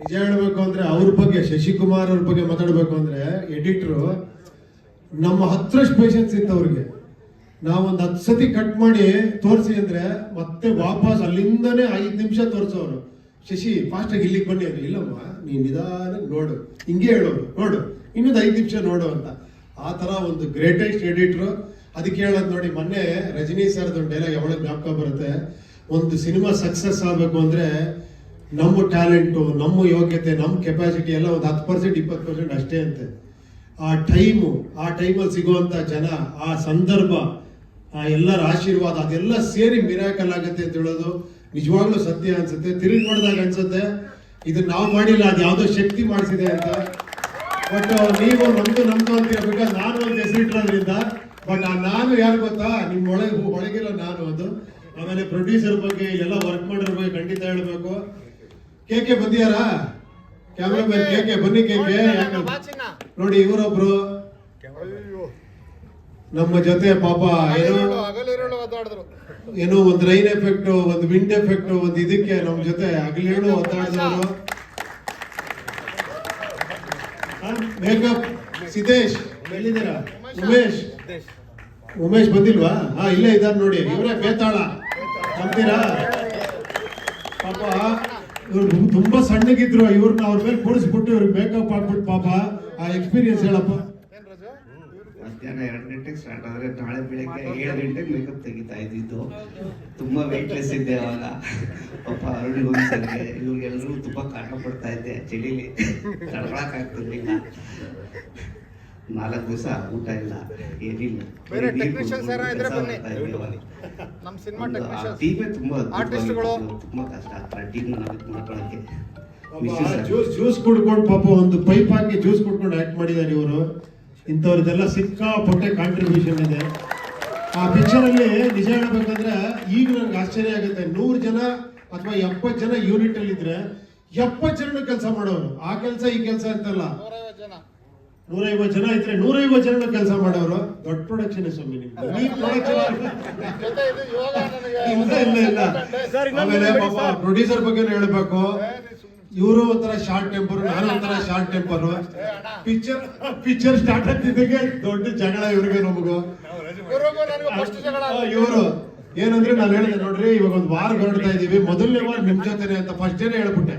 ನಿಜ ಹೇಳಬೇಕು ಅಂದ್ರೆ ಅವ್ರ ಬಗ್ಗೆ, ಶಶಿಕುಮಾರ್ ಅವ್ರ ಬಗ್ಗೆ ಮಾತಾಡಬೇಕು ಅಂದ್ರೆ ಎಡಿಟ್ರು ನಮ್ಮ ಹತ್ರಷ್ಟು ಪೇಷನ್ಸ್ ಇತ್ತು ಅವ್ರಿಗೆ. ನಾವೊಂದು ಹತ್ತು ಸತಿ ಕಟ್ ಮಾಡಿ ತೋರಿಸಿ ಅಂದ್ರೆ ಮತ್ತೆ ವಾಪಸ್ ಅಲ್ಲಿಂದನೇ ಐದು ನಿಮಿಷ ತೋರಿಸೋರು. ಶಶಿ ಫಾಸ್ಟಾಗಿ ಇಲ್ಲಿಗೆ ಬನ್ನಿ ಅಂದ್ರೆ, ಇಲ್ಲಮ್ಮ, ನೀನು ನಿಧಾನ ನೋಡು. ಹಿಂಗೆ ಹೇಳೋರು ನೋಡು. ಇನ್ನೊಂದು ಐದು ನಿಮಿಷ ನೋಡು ಅಂತ. ಆ ತರ ಒಂದು ಗ್ರೇಟೆಸ್ಟ್ ಎಡಿಟ್ರು ಅದಕ್ಕೆ ಹೇಳೋದು ನೋಡಿ, ಮೊನ್ನೆ ರಜನಿ ಸರ್ದು ಡೈಲಾಗ್ ಯಾವಾಗ ಜ್ಞಾಪಕ ಬರುತ್ತೆ. ಒಂದು ಸಿನಿಮಾ ಸಕ್ಸಸ್ ಆಗಬೇಕು ಅಂದ್ರೆ ನಮ್ಮ ಟ್ಯಾಲೆಂಟು ನಮ್ಮ ಯೋಗ್ಯತೆ, ನಮ್ಮ ಕೆಪಾಸಿಟಿ ಎಲ್ಲ ಒಂದು ಹತ್ತು ಪರ್ಸೆಂಟ್ ಇಪ್ಪತ್ತು ಪರ್ಸೆಂಟ್ ಅಷ್ಟೇ ಅಂತೆ. ಆ ಟೈಮು ಆ ಟೈಮಲ್ಲಿ ಸಿಗುವಂಥ ಜನ, ಆ ಸಂದರ್ಭ, ಆ ಎಲ್ಲರ ಆಶೀರ್ವಾದ, ಅದೆಲ್ಲ ಸೇರಿ ಮಿರಾಕಲ್ ಆಗುತ್ತೆ ಅಂತ ಹೇಳೋದು ನಿಜವಾಗ್ಲೂ ಸತ್ಯ ಅನ್ಸುತ್ತೆ. ತಿರುಗಿ ನೋಡಿದಾಗ ಅನ್ಸುತ್ತೆ ಇದನ್ನ ನಾವು ಮಾಡಿಲ್ಲ, ಅದು ಯಾವುದೋ ಶಕ್ತಿ ಮಾಡಿಸಿದೆ ಅಂತ. ಬಟ್ ನೀವು ನಮ್ದು ನಮ್ದು ಅಂತೀರ ಹೇಳ್ಬೇಕು ನಾನು ಒಂದು ಹೆಸರಿಟ್ಟಿರೋದ್ರಿಂದ ಬಟ್ ಆ ನಾನು ಯಾರು ಗೊತ್ತಾ? ನಿಮ್ಮ ಒಳಗೆ, ಒಳಗಿರೋ ನಾನು ಅದು. ಆಮೇಲೆ ಪ್ರೊಡ್ಯೂಸರ್ ಬಗ್ಗೆ ಎಲ್ಲ ವರ್ಕ್ ಮಾಡಿರೋ ಬಗ್ಗೆ ಖಂಡಿತ ಹೇಳ್ಬೇಕು. ಕೆ ಕೆ ಬಂದಿಯಾರಾ? ಕ್ಯಾಮ್ರಾಮನ್ ಕೆ ಕೆ ಬನ್ನಿ ಕೆ ಕೆ ನೋಡಿ ಇವರೊಬ್ರು. ನಮ್ಮ ಜೊತೆ ಪಾಪ ಏನೋ ಏನೋ ಒಂದು ರೈನ್ ಎಫೆಕ್ಟ್ ಒಂದು ವಿಂಡ್ ಎಫೆಕ್ಟ್ ಒಂದು ಇದಕ್ಕೆ ನಮ್ಮ ಜೊತೆ ಹಗಲೇಳು ಒದ್ದಾಡಿದವರು. ಮೇಕಪ್ ಸಿದ್ದೇಶ್ ಎಲ್ಲಿದ್ದೀರಾ? ಉಮೇಶ್. ಉಮೇಶ್. ಬಂದಿಲ್ವಾ? ಹಾ ಇಲ್ಲೇ ಇದ್ದಾರೆ ನೋಡಿ ಇವರೇ ಬೇತಾಳ. ಅಂತೀರಾ ಪಾಪ. ಇವ್ರು ತುಂಬಾ ಸಣ್ಣಗಿದ್ರು ಇವ್ರನ್ನ ಅವ್ರ ಮೇಲೆ ಕೂಡಿಸ್ಬಿಟ್ಟು ಇವ್ರಿಗೆ ಮೇಕಪ್ ಹಾಕ್ಬಿಟ್ಟು ಪಾಪ. ಆ ಎಕ್ಸ್ಪೀರಿಯನ್ಸ್ ಹೇಳಪ್ಪ. ಮಧ್ಯಾಹ್ನ ಎರಡು ಗಂಟೆಗೆ ಸ್ಟಾರ್ಟ್ ಆದ್ರೆ ನಾಳೆ ಬೆಳಗ್ಗೆ ಏಳು ಗಂಟೆಗೆ ಮೇಕಪ್ ತೆಗಿತಾ ಇದ್ದಿದ್ದು. ತುಂಬಾ ವೆಯ್ಟ್ಲೆಸ್ ಇದ್ದೆ ಅವಾಗ. ಪಾಪ ಅರುಣ್ ಒಂದ್ಸರಿಗೆ ಇವ್ರಿಗೆಲ್ಲರೂ ತುಂಬಾ ಕಾಟ ಪಡ್ತಾ ಇದ್ದೆ. ಚಳಿಲಿ. ತಡ್ಕೊಳಕ್ ಆಗ್ತಿರ್ಲಿಲ್ಲ. ನಾಲ್ಕು ದಿವಸ ಊಟ ಇಲ್ಲ. ಏನಿಲ್ಲ. ಟೀಮೇ ತುಂಬಾ. ತುಂಬಾ ಕಷ್ಟ. ಆಗ್ತಾರೆ ಟೀಮ್ ಮಾಡ್ಕೊಳಕ್ಕೆ ಪಾಪ ಜ್ಯೂಸ್ ಜ್ಯೂಸ್ ಕುಡ್ಕೊಂಡು ಪಾಪ ಒಂದು ಪೈಪ್ ಹಾಕಿ ಜ್ಯೂಸ್ ಕುಡ್ಕೊಂಡು ಆಕ್ಟ್ ಮಾಡಿದ್ದಾರೆ ಇವರು. ಇಂಥವ್ರದ್ದೆಲ್ಲ ಸಿಕ್ಕಾಪಟ್ಟೆ ಕಾಂಟ್ರಿಬ್ಯೂಷನ್ ಇದೆ. ಆ ಪಿಕ್ಚರ್ ಅಲ್ಲಿ ನಿಜ ಹೇಳಬೇಕಂದ್ರೆ ಈಗ ನನ್ಗೆ ಆಶ್ಚರ್ಯ ಆಗುತ್ತೆ. ನೂರು ಜನ ಅಥವಾ ಎಪ್ಪತ್ತು ಜನ ಯೂನಿಟ್ ಅಲ್ಲಿ ಇದ್ರೆ ಎಪ್ಪತ್ತು ಜನ ಕೆಲಸ ಮಾಡೋರು. ಆ ಕೆಲಸ ಈ ಕೆಲಸ ಅಂತಲ್ಲ. ನೂರೈವತ್ತು ಜನ ನೂರೈವತ್ತು ಜನ ಇದ್ರೆ ನೂರೈವತ್ತು ಜನ ಕೆಲಸ ಮಾಡೋರು. ದೊಡ್ಡ ಪ್ರೊಡಕ್ಷನ್ ಸ್ವಾಮಿ ನಿಮ್ದು. ಈ ಪ್ರೊಡಕ್ಷನ್ ಜೊತೆ ಇದು ಇವಾಗ ನನಗೆ ಇಲ್ಲ ಆಮೇಲೆ ಪಾಪ ಪ್ರೊಡ್ಯೂಸರ್ ಬಗ್ಗೆ ಹೇಳ್ಬೇಕು? ಇವರು ಒಂಥರ ಶಾರ್ಟ್ ಟೆಂಪರ್ ನಾನು ಒಂಥರ short temper picture picture start ಆಗ್ತಿದ್ದಕ್ಕೆ ದೊಡ್ಡ ಜಗಳ ಇವ್ರಿಗೆ ನಮಗೂ. ಇವ್ರಿಗೂ ನನಗೂ ಫಸ್ಟ್ ಜಗಳ ಇವರು. ಏನಂದ್ರೆ ನಾನು ಹೇಳಿದೆ ನೋಡ್ರಿ ಇವಾಗ ಒಂದು ವಾರ ಹೊರಡ್ತಾ ಇದೀವಿ. ಮೊದಲನೇ ವಾರ ನಿಮ್ ಜೊತೆನೆ ಅಂತ ಫಸ್ಟ್ ಡೇನೆ ಹೇಳ್ಬಿಟ್ಟೆ.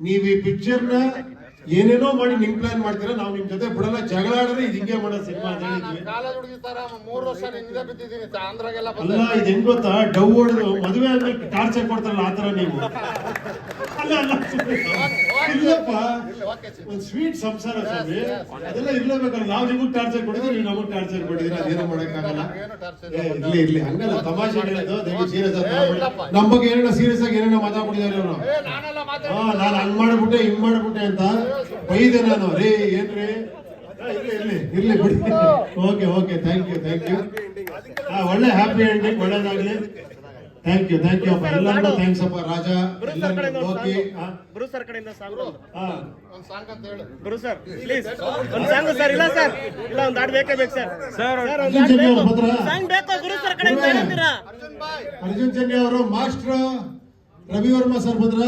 ನೀವ್ ಈ ಪಿಕ್ಚರ್ನ ನ ಏನೇನೋ ಮಾಡಿ ನಿಮ್ ಪ್ಲಾನ್ ಮಾಡ್ತೀರಾ ನಾವು ನಿಮ್ ಜೊತೆ ಬಿಡಲ್ಲ ಜಗಳ ಆಡಿದ್ರೆ ಇದು ಹಿಂಗೆ ಮಾಡೋ ಸಿನಿಮಾ ಅಂತ ಹೇಳಿದ್ವಿ. ಕಾಲೇಜ್ ಹುಡುಗಿ ತರ ಮೂರು ವರ್ಷ ನಿಂದೆ ಬಿದ್ದಿದ್ದೀನಿ ಆಂಧ್ರಾಗೆಲ್ಲ ಅಲ್ಲ ಇದ್ ಹೆಂಗ್ ಗೊತ್ತಾ? ಡವ್ ಹೊಡೆದು ಮದುವೆ ಅಂದ್ರೆ ಟಾರ್ಚರ್ ಕೊಡ್ತಾರಲ್ಲ ಆತರ ನೀವು. ಇಲ್ಲಪ್ಪ. ಒಂದ್ ಸ್ವೀಟ್ ಸಂಸಾರ ಸ್ವಾಮಿ. ಅದೆಲ್ಲ ಇರ್ಲೇಬೇಕಲ್ಲ. ನಾವು ನಿಮಗ್ ಟಾರ್ಚರ್ ಕೊಡಿದ್ರೆ ನೀವು ನಮಗ್ ಟಾರ್ಚರ್ ಕೊಡಿದ್ರೆ ಅದೇನೋ ಮಾಡಕ್ಕಾಗಲ್ಲ. ಏನು ಇರ್ಲಿ ಇರ್ಲಿ. ಹಂಗಲ್ಲ. ತಮಾಷೆ ಹೇಳಿದ್ದು ದಯವಿಟ್ಟು ಸೀರಿಯಸ್ ನಮ್ಮ ಬಗ್ಗೆ ಏನೇನೋ ಸೀರಿಯಸ್ ಆಗಿ ಏನೇನೋ ಮಾತಾಡ್ಬಿಟ್ಟಿದ್ದಾರೆ ಇವ್ರು. ಏ ಹಾ ನಾನು ಹಂಗ್ ಮಾಡ್ಬಿಟ್ಟೆ ಹಿಂಗ್ ಮಾಡ್ಬಿಟ್ಟೆ ಅಂತ ಬೈದೆ ನಾನು. ರೇ ಏನ್ರಿ? ಇರ್ಲಿ ಇರ್ಲಿ ಬಿಡಿ. Okay okay. Thank you thank you ಒಳ್ಳೆ ಹ್ಯಾಪಿ ಎಂಡಿಂಗ್ ಒಳ್ಳೇದಾಗ್ಲಿ. ಥ್ಯಾಂಕ್ ಯು ಥ್ಯಾಂಕ್ ಯು ಅಪ್ಪ ಎಲ್ಲರಿಗೂ ಥ್ಯಾಂಕ್ಸ್ ಅಪ್ಪ. ರಾಜ ಲೋಕಿ ಗುರು ಸರ್ ಕಡೆಯಿಂದ ಸಾಂಗ್ ಒಂದು. ಸಾಂಗ್ ಅಂತ ಹೇಳು. ಗುರು ಸರ್ ಪ್ಲೀಸ್ ಒಂದು ಸಾಂಗ್ ಸರ್ ಇಲ್ಲ ಸರ್. ಇಲ್ಲ ಒಂದು ಹಾಡು ಬೇಕೇ ಬೇಕು ಸರ್. ಸಾಂಗ್ ಬೇಕು ಗುರು ಸರ್ ಕಡೆಯಿಂದ ಏನಂತೀರಾ? ಅರ್ಜುನ್ ಚನ್ಯ ಅವರು ಮಾಸ್ಟರ್ ರವಿ ವರ್ಮ ಸರ್ ಬಂದ್ರ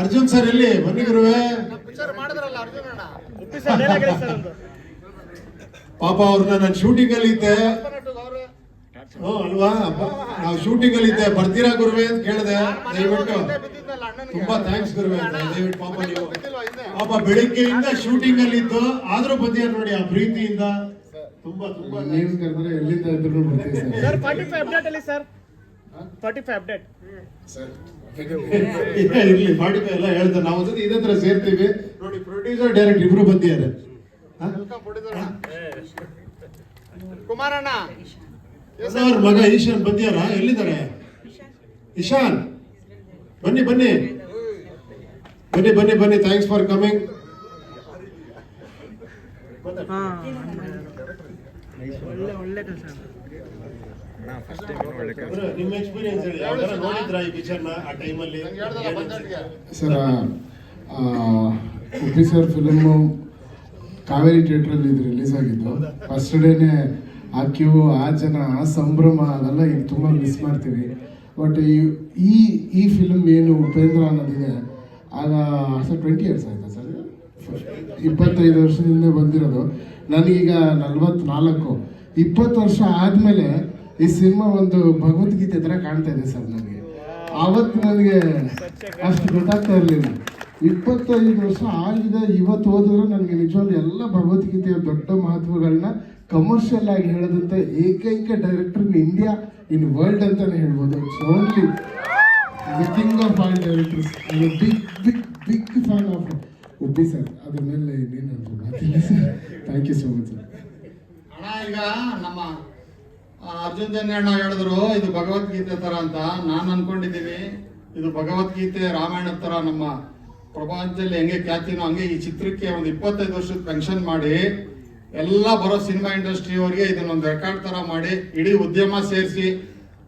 ಅರ್ಜುನ್ ಸರ್ ಇಲ್ಲಿ ಬನ್ನಿ ಗುರುವೆ. ಮಾಡಿದ್ರಲ್ಲ ಅರ್ಜುನ್ ಅಣ್ಣ. ಉಪ್ಪಿ ಸರ್ ಪಾಪ ಅವ್ರನ್ನ ನಾನು ಶೂಟಿಂಗ್ ಅಲ್ಲಿ ಇದ್ದೆ. ಅಲ್ವಾ? ನಾವು ಶೂಟಿಂಗ್ ಅಲ್ಲಿ ಇದ್ದೆ ಬರ್ತೀರಾ ಗುರುವೆ ಅಂತ ಕೇಳಿದೆ. ದಯವಿಟ್ಟು ತುಂಬಾ ಥ್ಯಾಂಕ್ಸ್ ಗುರುವೆ ಅಂತ. ದಯವಿಟ್ಟು ಪಾಪ ನೀವು ಪಾಪ ಬೆಳಿಗ್ಗೆಯಿಂದ ಶೂಟಿಂಗ್ ಅಲ್ಲಿ ಇದ್ದು ಆದ್ರೂ ಬಂದಿಯ ನೋಡಿ ಆ ಪ್ರೀತಿಯಿಂದ. ತುಂಬಾ ತುಂಬಾ ನೀವು ಕರೆದ್ರೆ ಎಲ್ಲಿಂದ ಇದ್ರು ಬರ್ತೀವಿ sir. Sir forty five update ಅಲ್ಲಿ ಸರ್ ಫಾರ್ಟಿ ಫೈವ್ ಅಪ್ಡೇಟ್ ಇರ್ಲಿ ಫಾರ್ಟಿ ಫೈವ್ ಎಲ್ಲ ಹೇಳ್ತಾರೆ ನಾವು ಒಂದ್ಸತಿ ಇದೇ ತರ ಸೇರ್ತೀವಿ. ನೋಡಿ ಪ್ರೊಡ್ಯೂಸರ್ ಡೈರೆಕ್ಟ್ ಇಬ್ರು ಬಂದಿದ್ದಾರೆ. ಕುಮಾರಣ್ಣ. ಅವ್ರ ಮಗ ಈಶಾನ್ ಬಂದಿಯಾರ? ಎಲ್ಲಿದ್ದಾರೆ ಇಶಾನ್ ಬನ್ನಿ ಬನ್ನಿ. ಬನ್ನಿ ಬನ್ನಿ ಬನ್ನಿ. ಥ್ಯಾಂಕ್ಸ್ ಫಾರ್ ಕಮಿಂಗ್ ಒಳ್ಳೆ ಒಳ್ಳೆ ಕೆಲಸ. ನಿಮ್ಮ ಎಕ್ಸ್ಪೀರಿಯನ್ಸ್ ಹೇಳಿ. ಯಾವ್ದಾರ ನೋಡಿದ್ರ ಈ ಪಿಕ್ಚರ್ನ ಆ ಟೈಮಲ್ಲಿ sir Uppi sir film Kaveri ಥಿಯೇಟ್ರಲ್ಲಿ ಇದು ರಿಲೀಸ್ ಆಗಿದ್ದು. ಫಸ್ಟ್ ಡೇನೆ ಆ ಕ್ಯೂ ಆ ಜನ ಆ ಸಂಭ್ರಮ ಅದೆಲ್ಲ ಈಗ ತುಂಬ ಮಿಸ್ ಮಾಡ್ತೀವಿ. ಬಟ್ ಈ ಈ ಫಿಲ್ಮ್ ಏನು ಉಪೇಂದ್ರ ಅನ್ನೋದಿದೆ, ಆಗ ಸರ್ ಟ್ವೆಂಟಿ ಇಯರ್ಸ್ ಆಯಿತು ಸರ್ ಇಪ್ಪತ್ತೈದು ವರ್ಷದಿಂದ ಬಂದಿರೋದು. ನನಗೀಗ ನಲ್ವತ್ನಾಲ್ಕು. ಇಪ್ಪತ್ತು ವರ್ಷ ಆದಮೇಲೆ ಈ ಸಿನಿಮಾ ಒಂದು ಭಗವದ್ಗೀತೆ ಥರ ಕಾಣ್ತಾ ಇದೆ ಸರ್ ನನಗೆ. ಆವತ್ತು ನನಗೆ ಅಷ್ಟು ಗೊತ್ತಾಗ್ತಾ ಇರಲಿಲ್ಲ. ಇಪ್ಪತ್ತೈದು ವರ್ಷ ಆಗಿದೆ, ಇವತ್ತು ಓದಿದ್ರೆ ನನಗೆ ನಿಜವಾಗ್ಲೂ ಎಲ್ಲ ಭಗವದ್ಗೀತೆಯ ದೊಡ್ಡ ಮಹತ್ವಗಳನ್ನ ಕಮರ್ಷಿಯಲ್ ಆಗಿ ಹೇಳದಂತ ಏಕೈಕ director in India in world ಅಂತಾನೆ ಹೇಳ್ಬೋದು. Only the king of all directors big big big fan of ಒಬ್ಬಿ sir ಅದ್ರ ಮೇಲೆ ಇನ್ನೇನು sir thank you so much sir ಅಣ್ಣ, ಈಗ ನಮ್ಮ ಅರ್ಜುನ್ ಜನ್ಯಣ್ಣ ಹೇಳಿದ್ರು, ಇದು ಭಗವದ್ಗೀತೆ ತರ ಅಂತ. ನಾನು ಅನ್ಕೊಂಡಿದ್ದೀನಿ, ಇದು ಭಗವದ್ಗೀತೆ ರಾಮಾಯಣ ತರ ನಮ್ಮ ಪ್ರಪಂಚದಲ್ಲಿ ಹೆಂಗೆ ಖ್ಯಾತಿನೋ ಹಂಗೆ ಈ ಚಿತ್ರಕ್ಕೆ ಒಂದು ಇಪ್ಪತ್ತೈದು ವರ್ಷದ ಪೆನ್ಷನ್ ಮಾಡಿ ಎಲ್ಲ ಬರೋ ಸಿನಿಮಾ ಇಂಡಸ್ಟ್ರಿ ಅವರಿಗೆ ಇದನ್ನೊಂದು ರೆಕಾರ್ಡ್ ತರ ಮಾಡಿ ಇಡೀ ಉದ್ಯಮ ಸೇರಿಸಿ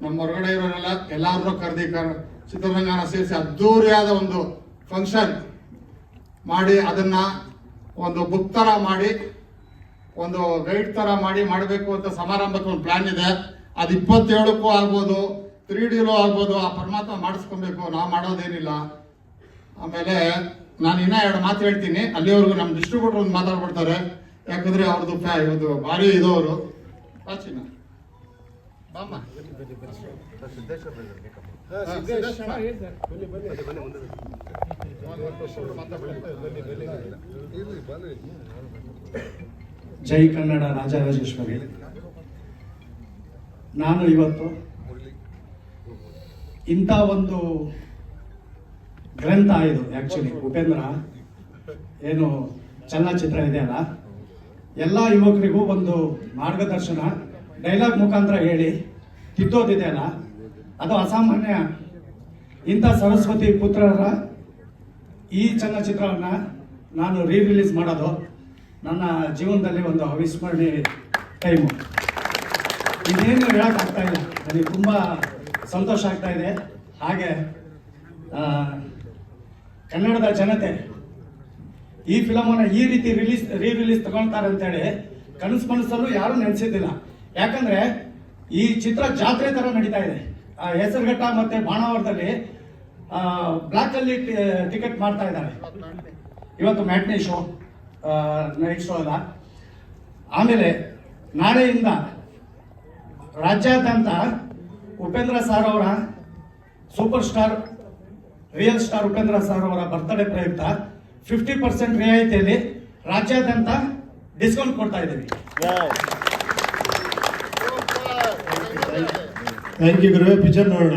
ನಮ್ಮ ಹೊರಗಡೆ ಇರೋರೆಲ್ಲ ಎಲ್ಲಾರು ಕರೆದಿ ಕರ್ ಚಿತ್ರರಂಗನ ಸೇರಿಸಿ ಅದ್ದೂರಿಯಾದ ಒಂದು ಫಂಕ್ಷನ್ ಮಾಡಿ ಅದನ್ನ ಒಂದು ಬುಕ್ ತರ ಮಾಡಿ, ಒಂದು ಗೈಡ್ ತರ ಮಾಡಿ ಮಾಡಬೇಕು ಅಂತ ಸಮಾರಂಭಕ್ಕೆ ಒಂದು ಪ್ಲಾನ್ ಇದೆ. ಅದು ಇಪ್ಪತ್ತೇಳಕ್ಕೂ ಆಗ್ಬೋದು ತ್ರೀ ಡಿಲೂ ಆಗ್ಬೋದು, ಆ ಪರಮಾತ್ಮ ಮಾಡಿಸ್ಕೊಬೇಕು. ನಾವು ಮಾಡೋದೇನಿಲ್ಲ. ಆಮೇಲೆ ನಾನು ಇನ್ನೂ ಎರಡು ಮಾತು ಹೇಳ್ತೀನಿ. ಅಲ್ಲಿವರೆಗೂ ನಮ್ಮ ಡಿಸ್ಟ್ರಿಬ್ಯೂಟರ್ ಒಂದು ಮಾತಾಡ್ಬಿಡ್ತಾರೆ. ಯಾಕಂದ್ರೆ ಅವ್ರದ್ದು ಫ್ಯಾ ಇದು ಭಾರಿ ಇದವರು ಪ್ರಾಚೀನ. ಜೈ ಕನ್ನಡ ರಾಜರಾಜೇಶ್ವರಿ. ನಾನು ಇವತ್ತು ಇಂಥ ಒಂದು ಗ್ರಂಥ ಇದು ಆ್ಯಕ್ಚುಲಿ ಉಪೇಂದ್ರ ಏನು ಚಲನಚಿತ್ರ ಇದೆಯಲ್ಲ? ಎಲ್ಲ ಯುವಕರಿಗೂ ಒಂದು ಮಾರ್ಗದರ್ಶನ ಡೈಲಾಗ್ ಮುಖಾಂತರ ಹೇಳಿ. ತಿದ್ದೋದಿದೆಯಲ್ಲ ಅದು ಅಸಾಮಾನ್ಯ ಇಂಥ ಸರಸ್ವತಿ ಪುತ್ರರ ಈ ಚಲನಚಿತ್ರವನ್ನು ನಾನು ರೀ ರಿಲೀಸ್ ಮಾಡೋದು. ನನ್ನ ಜೀವನದಲ್ಲಿ ಒಂದು ಅವಿಸ್ಮರಣೀಯ ಟೈಮು ಇನ್ನೇನು ಹೇಳೋಕ್ಕಾಗ್ತಾ ಇಲ್ಲ. ನನಗೆ ತುಂಬ ಸಂತೋಷ ಆಗ್ತಾ ಇದೆ. ಹಾಗೆ ಕನ್ನಡದ ಜನತೆ ಈ ಫಿಲಮನ್ನು ಈ ರೀತಿ ರಿಲೀಸ್ ರೀ ರಿಲೀಸ್ ತಗೊಳ್ತಾರೆ ಅಂತೇಳಿ ಕನಸು ಮನಸ್ಸಲ್ಲೂ ಯಾರು ನೆನೆಸಿದ್ದಿಲ್ಲ. ಯಾಕಂದ್ರೆ ಈ ಚಿತ್ರ ಜಾತ್ರೆ ತರ ನಡೀತಾ ಇದೆ. ಹೆಸರುಘಟ್ಟ ಮತ್ತೆ ಬಾಣಾವರದಲ್ಲಿ ಬ್ಲಾಕ್ ಅಲ್ಲಿ ಟಿಕೆಟ್ ಮಾಡ್ತಾ ಇದ್ದಾರೆ. ಇವತ್ತು ಮ್ಯಾಟ್ನಿ ಶೋ ನೈಟ್ ಶೋ ಅಲ್ಲ. ಆಮೇಲೆ ನಾಳೆಯಿಂದ ರಾಜ್ಯಾದ್ಯಂತ ಉಪೇಂದ್ರ ಸಾರ್ ಅವರ super star, real star Upendra sir ಅವರ ಬರ್ತ್ಡೇ ಪ್ರಯುಕ್ತ ಫಿಫ್ಟಿ ಪರ್ಸೆಂಟ್ ರಿಯಾಯಿತಿಯಲ್ಲಿ ರಾಜ್ಯಾದ್ಯಂತ ಡಿಸ್ಕೌಂಟ್ ಕೊಡ್ತಾ ಇದ್ದೀವಿ. ಥ್ಯಾಂಕ್ ಯು ಗುರುವೆ. ಪಿಕ್ಚರ್ ನೋಡೋಣ.